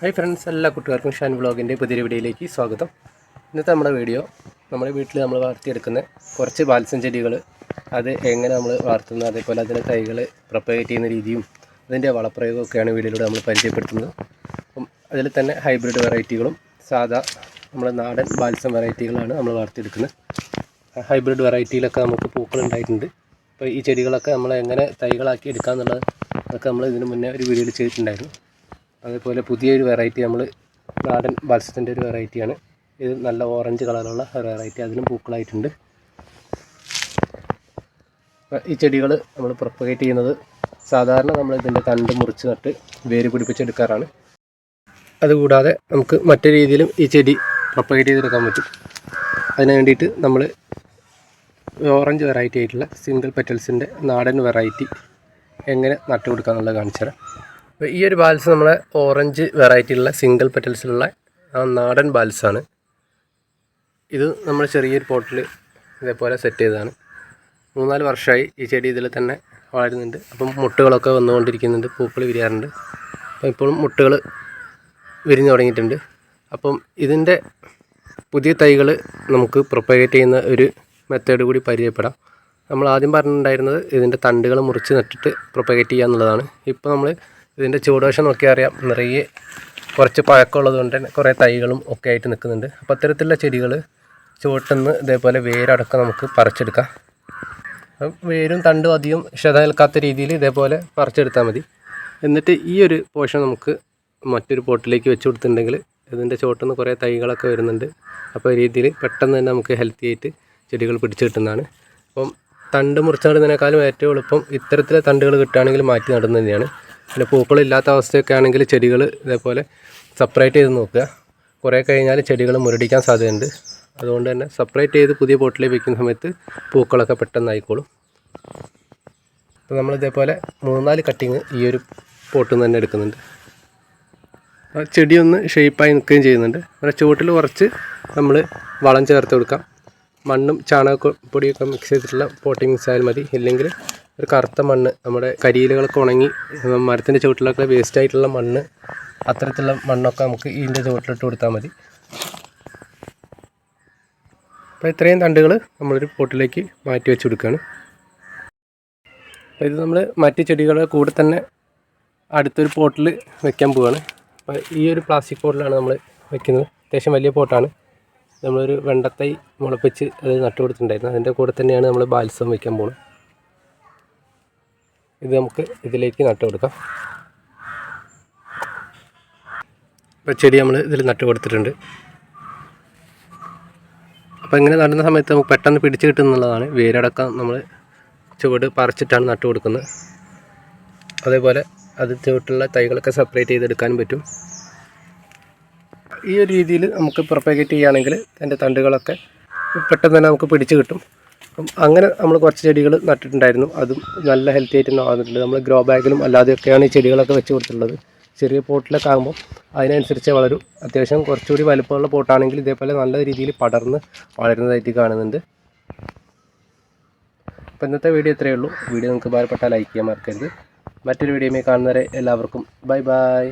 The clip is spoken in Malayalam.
ഹായ് ഫ്രണ്ട്സ് എല്ലാ കുട്ടികൾക്കും ഷാൻ വ്ളോഗിന്റെ പുതിയ വീഡിയോയിലേക്ക് സ്വാഗതം. ഇന്നത്തെ നമ്മുടെ വീഡിയോ നമ്മുടെ വീട്ടിൽ നമ്മൾ വളർത്തിയെടുക്കുന്ന കുറച്ച് ബാൽസം ചെടികൾ. അത് എങ്ങനെ നമ്മൾ വളർത്തുന്ന അതേപോലെ അതിന്റെ തൈകൾ പ്രൊപ്പഗേറ്റ് ചെയ്യുന്ന രീതിയും അതിന്റെ വളപ്രയോഗമൊക്കെയാണ് വീഡിയോയിലൂടെ നമ്മൾ പരിചയപ്പെടുത്തുന്നത്. അപ്പം അതിൽ തന്നെ ഹൈബ്രിഡ് വെറൈറ്റികളും സാധാ നമ്മുടെ നാടൻ ബാൽസം വെറൈറ്റികളാണ് നമ്മൾ വളർത്തിയെടുക്കുന്നത്. ഹൈബ്രിഡ് വെറൈറ്റിയിലൊക്കെ നമുക്ക് പൂക്കൾ ഉണ്ടായിട്ടുണ്ട്. അപ്പോൾ ഈ ചെടികളൊക്കെ നമ്മൾ എങ്ങനെ തൈകളാക്കി എടുക്കാമെന്നുള്ളത് അതൊക്കെ നമ്മൾ ഇതിന് മുന്നേ ഒരു വീഡിയോയിൽ ചെയ്തിട്ടുണ്ടായിരുന്നു. അതേപോലെ പുതിയൊരു വെറൈറ്റി നമ്മൾ നാടൻ ബാൽസത്തിന്റെ ഒരു വെറൈറ്റിയാണ് ഇത് നല്ല ഓറഞ്ച് കളറുള്ള വെറൈറ്റി അതിലും പൂക്കളായിട്ടുണ്ട്. ഈ ചെടികൾ നമ്മൾ പ്രൊപ്പഗേറ്റ് ചെയ്യുന്നത് സാധാരണ നമ്മൾ ഇതിന്റെ തണ്ട് മുറിച്ച് നട്ട് വേര് പിടിപ്പിച്ചെടുക്കാറാണ്. അതുകൂടാതെ നമുക്ക് മറ്റു രീതിയിലും ഈ ചെടി പ്രൊപ്പഗേറ്റ് ചെയ്തെടുക്കാൻ പറ്റും. അതിന് വേണ്ടിയിട്ട് നമ്മൾ ഓറഞ്ച് വെറൈറ്റി ആയിട്ടുള്ള സിംഗിൾ പെറ്റൽസിന്റെ നാടൻ വെറൈറ്റി എങ്ങനെ നട്ടുകൊടുക്കാന്നുള്ളത് കാണിച്ചു തരാം അപ്പോൾ ഈ ഒരു ബാൽസ് നമ്മളെ ഓറഞ്ച് വെറൈറ്റിയിലുള്ള സിംഗിൾ പെറ്റൽസിലുള്ള ആ നാടൻ ബാൽസാണ്. ഇത് നമ്മൾ ചെറിയൊരു പോട്ടിൽ ഇതേപോലെ സെറ്റ് ചെയ്തതാണ്. മൂന്നാൽ വർഷമായി ഈ ചെടി ഇതിൽ തന്നെ വളരുന്നുണ്ട്. അപ്പം മുട്ടുകളൊക്കെ വന്നുകൊണ്ടിരിക്കുന്നുണ്ട് പൂക്കൾ വിരിയാറുണ്ട്. അപ്പം ഇപ്പോഴും മുട്ടുകൾ വിരിഞ്ഞു തുടങ്ങിയിട്ടുണ്ട്. അപ്പം ഇതിന്റെ പുതിയ തൈകൾ നമുക്ക് പ്രൊപ്പഗേറ്റ് ചെയ്യുന്ന ഒരു മെത്തേഡ് കൂടി പരിചയപ്പെടാം. നമ്മൾ ആദ്യം പറഞ്ഞിട്ടുണ്ടായിരുന്നത് ഇതിന്റെ തണ്ടുകൾ മുറിച്ച് നട്ടിട്ട് പ്രൊപ്പഗേറ്റ് ചെയ്യുക എന്നുള്ളതാണ് ഇപ്പോൾ നമ്മൾ ഇതിന്റെ ചൂടുവശം നോക്കിയാൽ അറിയാം. നിറയെ കുറച്ച് പഴക്കമുള്ളത് കൊണ്ട് തന്നെ കുറേ തൈകളും ഒക്കെ ആയിട്ട് നിൽക്കുന്നുണ്ട്. അപ്പോൾ അത്തരത്തിലുള്ള ചെടികൾ ചുവട്ടുനിന്ന് ഇതേപോലെ വേരടക്കം നമുക്ക് പറിച്ചെടുക്കാം. വേരും തണ്ടും അധികം ക്ഷത നിൽക്കാത്ത രീതിയിൽ ഇതേപോലെ പറിച്ചെടുത്താൽ മതി. എന്നിട്ട് ഈ ഒരു പോഷൻ നമുക്ക് മറ്റൊരു പോട്ടിലേക്ക് വെച്ച് കൊടുത്തിട്ടുണ്ടെങ്കിൽ ഇതിന്റെ ചുവട്ടുനിന്ന് കുറേ തൈകളൊക്കെ വരുന്നുണ്ട്. അപ്പോൾ രീതിയിൽ പെട്ടെന്ന് തന്നെ നമുക്ക് ഹെൽത്തി ആയിട്ട് ചെടികൾ പിടിച്ചു കിട്ടുന്നതാണ്. അപ്പം തണ്ട് മുറിച്ചു നടുന്നതിനേക്കാളും ഏറ്റവും എളുപ്പം ഇത്തരത്തിലെ തണ്ടുകൾ കിട്ടുകയാണെങ്കിൽ മാറ്റി നടുന്നത് തന്നെയാണ്. പിന്നെ പൂക്കളില്ലാത്ത അവസ്ഥയൊക്കെ ആണെങ്കിൽ ചെടികൾ ഇതേപോലെ സെപ്പറേറ്റ് ചെയ്ത് നോക്കുക. കുറേ കഴിഞ്ഞാൽ ചെടികൾ മുരടിക്കാൻ സാധ്യതയുണ്ട്. അതുകൊണ്ട് തന്നെ സെപ്പറേറ്റ് ചെയ്ത് പുതിയ പോട്ടിൽ വയ്ക്കുന്ന സമയത്ത് പൂക്കളൊക്കെ പെട്ടെന്ന് ആയിക്കോളും അപ്പോൾ നമ്മൾ ഇതേപോലെ മൂന്നാൽ കട്ടിങ് ഈ ഒരു പോട്ടിൽ നിന്ന് തന്നെ എടുക്കുന്നുണ്ട്. ചെടിയൊന്ന് ഷേപ്പായി നിൽക്കുകയും ചെയ്യുന്നുണ്ട്. പിന്നെ ചുവട്ടിൽ കുറച്ച് നമ്മൾ വളം ചേർത്ത് കൊടുക്കാം. മണ്ണും ചാണകപ്പൊടിയൊക്കെ മിക്സ് ചെയ്തിട്ടുള്ള പോട്ടിങ് മിക്സ് ആയാൽ മതി. ഇല്ലെങ്കിൽ ഒരു കറുത്ത മണ്ണ് നമ്മുടെ കരിയിലുകളൊക്കെ ഉണങ്ങി മരത്തിന്റെ ചുവട്ടിലൊക്കെ വേസ്റ്റ് ആയിട്ടുള്ള മണ്ണ് അത്തരത്തിലുള്ള മണ്ണൊക്കെ നമുക്ക് ഇതിന്റെ ചുവട്ടിലിട്ട് കൊടുത്താൽ മതി. അപ്പോൾ ഇത്രയും തണ്ടുകൾ നമ്മളൊരു പോട്ടിലേക്ക് മാറ്റി വെച്ച് കൊടുക്കുകയാണ്. അപ്പോൾ ഇത് നമ്മൾ മറ്റ് ചെടികളുടെ കൂടെ തന്നെ അടുത്തൊരു പോട്ടിൽ വെക്കാൻ പോവുകയാണ്. അപ്പോൾ ഈ ഒരു പ്ലാസ്റ്റിക് പോട്ടിലാണ് നമ്മൾ വെക്കുന്നത്. അത്യാവശ്യം വലിയ പോട്ടാണ്. നമ്മളൊരു വെണ്ടത്തൈ മുളപ്പിച്ച് അത് നട്ടു കൊടുത്തിട്ടുണ്ടായിരുന്നു അതിന്റെ കൂടെ തന്നെയാണ് നമ്മൾ ബാൽസം വയ്ക്കാൻ പോകുന്നത് ഇത് നമുക്ക് ഇതിലേക്ക് നട്ടു കൊടുക്കാം ഇപ്പോൾ ചെടി നമ്മൾ ഇതിൽ നട്ടു കൊടുത്തിട്ടുണ്ട് അപ്പോൾ ഇങ്ങനെ നടുന്ന സമയത്ത് നമുക്ക് പെട്ടെന്ന് പിടിച്ച് കിട്ടുന്നുള്ളതാണ് വേരടക്കം നമ്മൾ ചുവട് പറിച്ചിട്ടാണ് നട്ടു കൊടുക്കുന്നത് അതേപോലെ അത് ചുവട്ടുള്ള തൈകളൊക്കെ സെപ്പറേറ്റ് ചെയ്തെടുക്കാനും പറ്റും. ഈ ഒരു രീതിയിൽ നമുക്ക് പ്രൊപ്പഗേറ്റ് ചെയ്യുകയാണെങ്കിൽ അതിന്റെ തണ്ടുകളൊക്കെ പെട്ടെന്ന് തന്നെ നമുക്ക് പിടിച്ച് കിട്ടും. അപ്പം അങ്ങനെ നമ്മൾ കുറച്ച് ചെടികൾ നട്ടിട്ടുണ്ടായിരുന്നു. അതും നല്ല ഹെൽത്തി ആയിട്ട് നടന്നിട്ടുണ്ട് നമ്മൾ ഗ്രോ ബാഗിലും അല്ലാതെയൊക്കെയാണ് ഈ ചെടികളൊക്കെ വെച്ച് കൊടുത്തിട്ടുള്ളത്. ചെറിയ പോട്ടിലൊക്കെ ആകുമ്പോൾ അതിനനുസരിച്ച് വളരും. അത്യാവശ്യം കുറച്ചുകൂടി വലുപ്പമുള്ള പോട്ടാണെങ്കിൽ ഇതേപോലെ നല്ല രീതിയിൽ പടർന്ന് വളരുന്നതായിട്ട് കാണുന്നുണ്ട്. അപ്പോൾ ഇന്നത്തെ വീഡിയോ ഇത്രയേ ഉള്ളൂ. വീഡിയോ നിങ്ങൾക്ക് ഭാരപ്പെട്ടാൽ ലൈക്ക് ചെയ്യാൻ മറക്കരുത്. മറ്റൊരു വീഡിയോയുമായി കാണുന്നവരെ എല്ലാവർക്കും ബൈ ബൈ